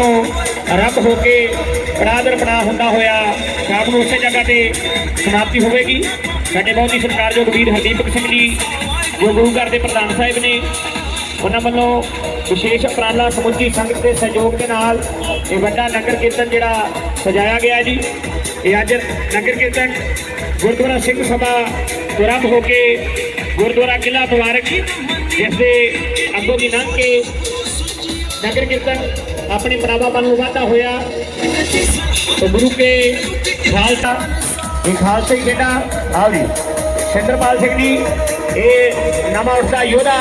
ਤੋਂ ਆਰੰਭ ਹੋ ਕੇ ਪੜਾਦਰ ਪੜਾ ਹੁੰਦਾ ਹੋਇਆ ਸ਼ਾਮ ਨੂੰ ਉਸੇ ਜਗ੍ਹਾ ਤੇ ਸਮਾਪਤੀ ਹੋਵੇਗੀ। ਸਾਡੇ ਬਹੁਤ ਹੀ ਸਤਿਕਾਰਯੋਗ ਵੀਰ ਹਰਦੀਪਕ ਸਿੰਘ ਜੀ, ਜੋ ਗੁਰੂ ਘਰ ਦੇ ਪ੍ਰਧਾਨ ਸਾਹਿਬ ਨੇ, ਉਹਨਾਂ ਵੱਲੋਂ ਵਿਸ਼ੇਸ਼ ਉਪਰਾਲਾ ਸਮੁੱਚੀ ਸੰਗਤ ਦੇ ਸਹਿਯੋਗ ਦੇ ਨਾਲ ਇਹ ਵੱਡਾ ਨਗਰ ਕੀਰਤਨ ਜਿਹੜਾ ਸਜਾਇਆ ਗਿਆ ਜੀ। ਇਹ ਅੱਜ ਨਗਰ ਕੀਰਤਨ ਗੁਰਦੁਆਰਾ ਸਿੰਘ ਸਭਾ ਤੋਂ ਆਰੰਭ ਹੋ ਕੇ ਗੁਰਦੁਆਰਾ ਕਿਲਾ ਮੁਬਾਰਕ ਜਿਸ ਦੇ ਅੱਗੋਂ ਦੀ ਲੰਘ ਕੇ ਨਗਰ ਕੀਰਤਨ ਆਪਣੇ ਪ੍ਰਾਵਾਂ ਨੂੰ ਵਾਧਾ ਹੋਇਆ। ਤੇ ਗੁਰੂ ਕੇ ਖਾਲਸਾ ਇਹ ਖਾਲਸਾ ਹੀ ਜਿਹੜਾ ਆਓ ਜੀ ਸਿੰਦਰਪਾਲ ਸਿੰਘ ਜੀ, ਇਹ ਨਵਾਂ ਉੱਠਦਾ ਯੋਧਾ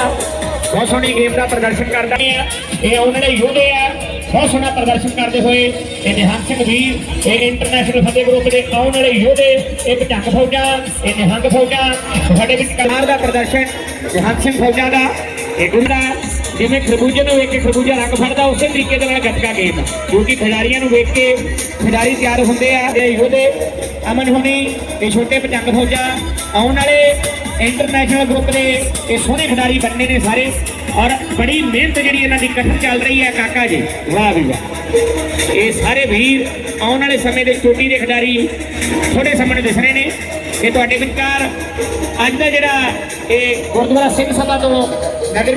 ਬਹੁਤ ਸੋਹਣੀ ਗੇਮ ਦਾ ਪ੍ਰਦਰਸ਼ਨ ਕਰਦਾ ਹੈ। ਇਹ ਉਹਨਾਂ ਦੇ ਯੋਧੇ ਆ, ਬਹੁਤ ਸੋਹਣਾ ਪ੍ਰਦਰਸ਼ਨ ਕਰਦੇ ਹੋਏ ਇਹ ਨਿਹੰਗ ਸਿੰਘ ਵੀਰ, ਇਹ ਇੰਟਰਨੈਸ਼ਨਲ ਫਤਿਹ ਗਰੁੱਪ ਦੇ ਆਉਣ ਵਾਲੇ ਯੋਧੇ ਇਹ ਭਟੰਗ ਫੌਜਾਂ, ਇਹ ਨਿਹੰਗ ਫੌਜਾਂ, ਸਾਡੇ ਵਿੱਚ ਕਮਾਰ ਦਾ ਪ੍ਰਦਰਸ਼ਨ ਨਿਹੰਗ ਸਿੰਘ ਫੌਜਾਂ ਦਾ ਇਹ ਗੁੰਡਾ ਜਿਵੇਂ ਖਰਬੂਜੇ ਨੂੰ ਵੇਖ ਕੇ ਖਰਬੂਜਾ ਰੰਗ ਫੜਦਾ, ਉਸੇ ਤਰੀਕੇ ਦੇ ਨਾਲ ਗੱਤਕਾ ਗੇਮ। ਕਿਉਂਕਿ ਖਿਡਾਰੀਆਂ ਨੂੰ ਵੇਖ ਕੇ ਖਿਡਾਰੀ ਤਿਆਰ ਹੁੰਦੇ ਆ ਤੇ ਯੋਧੇ ਅਮਨ ਹੁਣੀ ਤੇ ਛੋਟੇ ਪਤੰਗ ਫੌਜਾ ਆਉਣ ਵਾਲੇ ਇੰਟਰਨੈਸ਼ਨਲ ਗਰੁੱਪ ਦੇ ਇਹ ਸੋਹਣੇ ਖਿਡਾਰੀ ਬਣਨੇ ਨੇ ਸਾਰੇ। ਔਰ ਬੜੀ ਮਿਹਨਤ ਜਿਹੜੀ ਇਹਨਾਂ ਦੀ ਕਠਨ ਚੱਲ ਰਹੀ ਹੈ ਕਾਕਾ ਜੀ। ਵਾਹ ਵੀ ਵਾਹ। ਇਹ ਸਾਰੇ ਵੀਰ ਆਉਣ ਵਾਲੇ ਸਮੇਂ ਦੇ ਚੋਟੀ ਦੇ ਖਿਡਾਰੀ ਥੋੜੇ ਸਾਹਮਣੇ ਦਿਸ ਰਹੇ ਨੇ। ਇਹ ਤੁਹਾਡੇ ਵਿਚਕਾਰ ਅੱਜ ਦਾ ਜਿਹੜਾ ਇਹ ਗੁਰਦੁਆਰਾ ਸਿੰਘ ਸਭਾ ਤੋਂ ਨਗਰ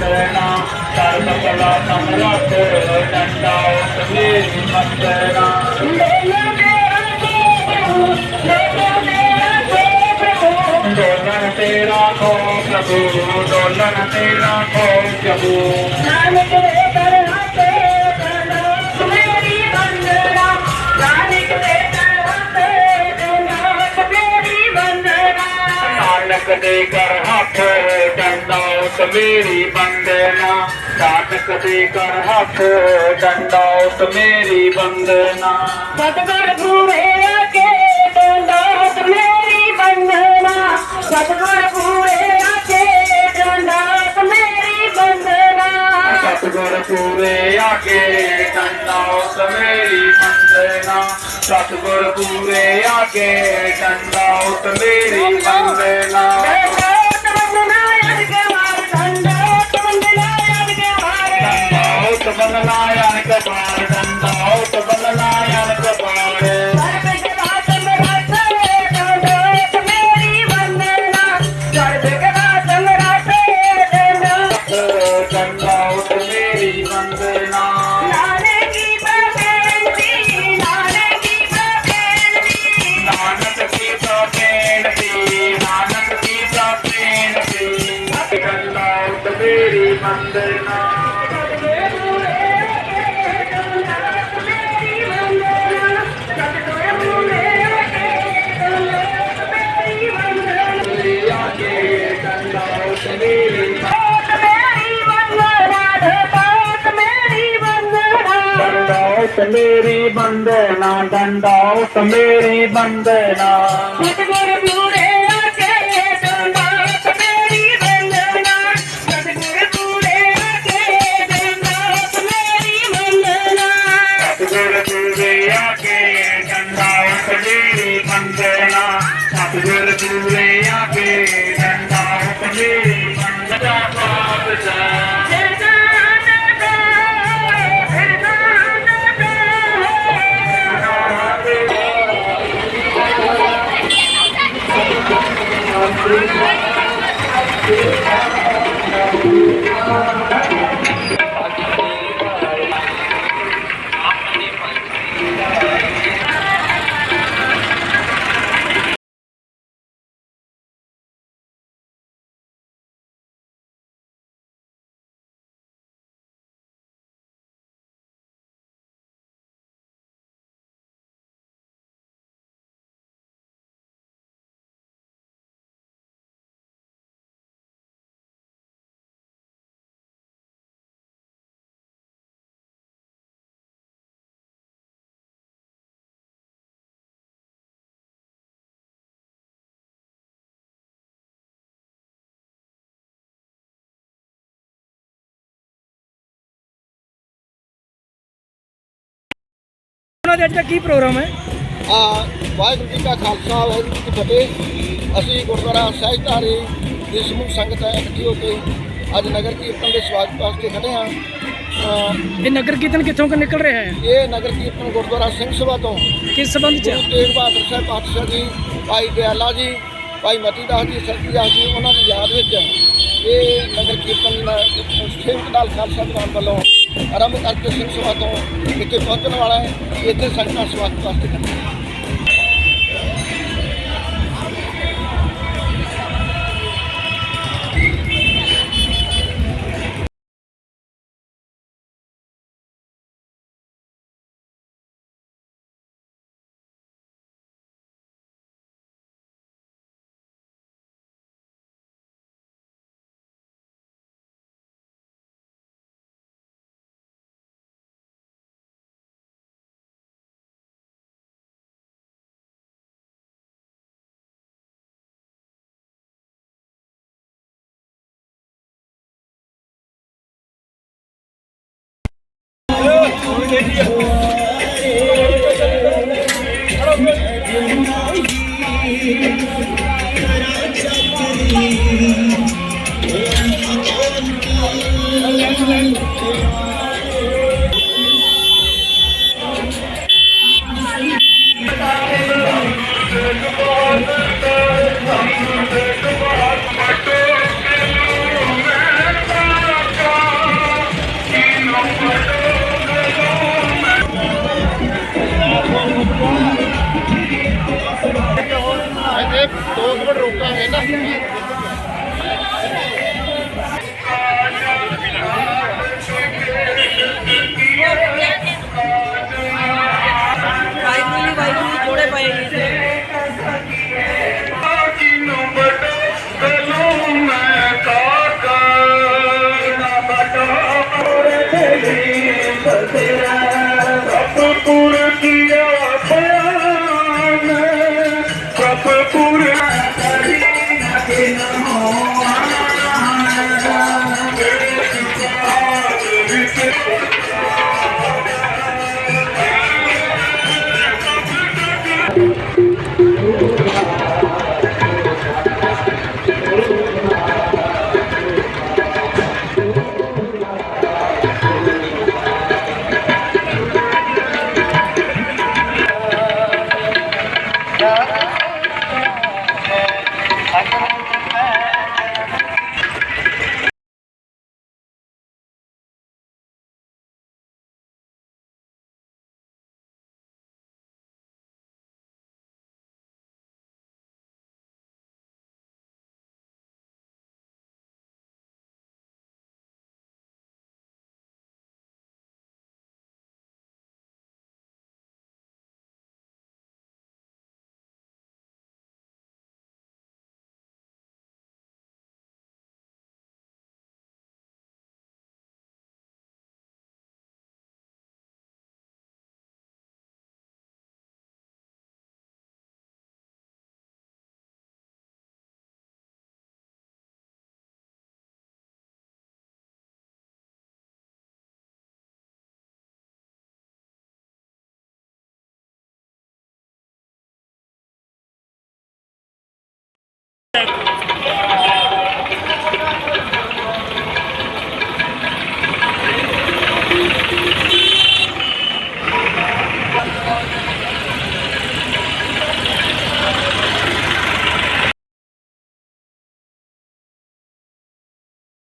ਮੰਦਨਾ ਕਰ ਬਕਲਾ ਸਮਰਤ ਡੰਡਾ ਮੇਰੀ ਮੰਦਨਾ ਡੋਲਨ ਤੇਰਾ ਕੋ ਪ੍ਰਭੂ ਡੋਲਨ ਤੇਰਾ ਕੋ ਪ੍ਰਭੂ। ਨਾਨਕ ਦੇ ਕਰ ਹੱਥ ਡੰਡਾ ਉਸ ਮੇਰੀ ਬੰਦਨਾ। ਨਾਨਕ ਦੇ ਕਰ ਹੱਥ ਡੰਡਾ ਉਸ ਮੇਰੀ ਬੰਦਨਾ ਸਤਗੁਰ ਪੂਰੇ ਆਕੇ ਡੰਡੋਤ ਮੇਰੀ ਬੰਦਨਾ ਸਤਗੁਰ ਪੂਰੇ ਆਕੇ ਡੰਡੋਤ ਮੇਰੀ ਬੰਦਨਾ ਸਤਿਗੁਰ ਪੂਰੇ ਆਗੇ ਡੰਡਾ ਉਸ ਮੇਰੀ ਬੰਦਨਾ ਸਤਿਗੁਰ ਪੂਰੇ ਆਗੇ ਡੰਡਾ ਉਸ ਮੇਰੀ ਬੰਦਨਾ ਡੰਡੋਤ ਬੰਦਨਾ ਮੇਰੀ ਬੰਦਨਾ ਡੰਡਾਉਤ ਮੇਰੀ ਬੰਦਨਾ ਦੇ ਅੱਜ ਦਾ ਕੀ ਪ੍ਰੋਗਰਾਮ ਹੈ? ਆ ਵਾਹਿਗੁਰੂ ਜੀ ਕਾ ਖਾਲਸਾ ਵਾਹਿਗੁਰੂ ਜੀ ਕੀ ਫਤਿਹ। ਅਸੀਂ ਗੁਰਦੁਆਰਾ ਸਹਿਜਧਾਰੀ ਦੀ ਸਮੂਹ ਸੰਗਤ ਇਕੱਠੀ ਹੋ ਕੇ ਅੱਜ ਨਗਰ ਕੀਰਤਨ ਦੇ ਸਵਾਗਤ ਵਾਸਤੇ ਖੜੇ ਹਾਂ। ਇਹ ਨਗਰ ਕੀਰਤਨ ਕਿੱਥੋਂ ਕੁ ਨਿਕਲ ਰਿਹਾ ਹੈ? ਇਹ ਨਗਰ ਕੀਰਤਨ ਗੁਰਦੁਆਰਾ ਸਿੰਘ ਸਭਾ ਤੋਂ। ਕਿਸ ਸੰਬੰਧ ਚ? ਗੁਰੂ ਤੇਗ ਬਹਾਦਰ ਸਾਹਿਬ ਪਾਤਸ਼ਾਹ ਜੀ ਭਾਈ ਦਿਆਲਾ ਜੀ ਭਾਈ ਮਤੀ ਦਾਸ ਜੀ ਸਰਦੀ ਦਾਸ ਜੀ ਉਹਨਾਂ ਦੀ ਯਾਦ ਵਿੱਚ ਇਹ ਨਗਰ ਕੀਰਤਨ ਸੇਵਕ ਨਾਲ ਖਾਲਸਾ ਦੀਵਾਨ ਵੱਲੋਂ ਆਰੰਭ ਕਰਕੇ ਸਿੰਘ ਸਭਾ ਤੋਂ ਇੱਥੇ ਪਹੁੰਚਣ ਵਾਲਾ ਹੈ ਇੱਥੇ ਸੰਗਤਾਂ ਸਵਾਗਤ ਵਾਸਤੇ ਖੜ੍ਹੀਆਂ ਹਨ। ਇੱਥੇ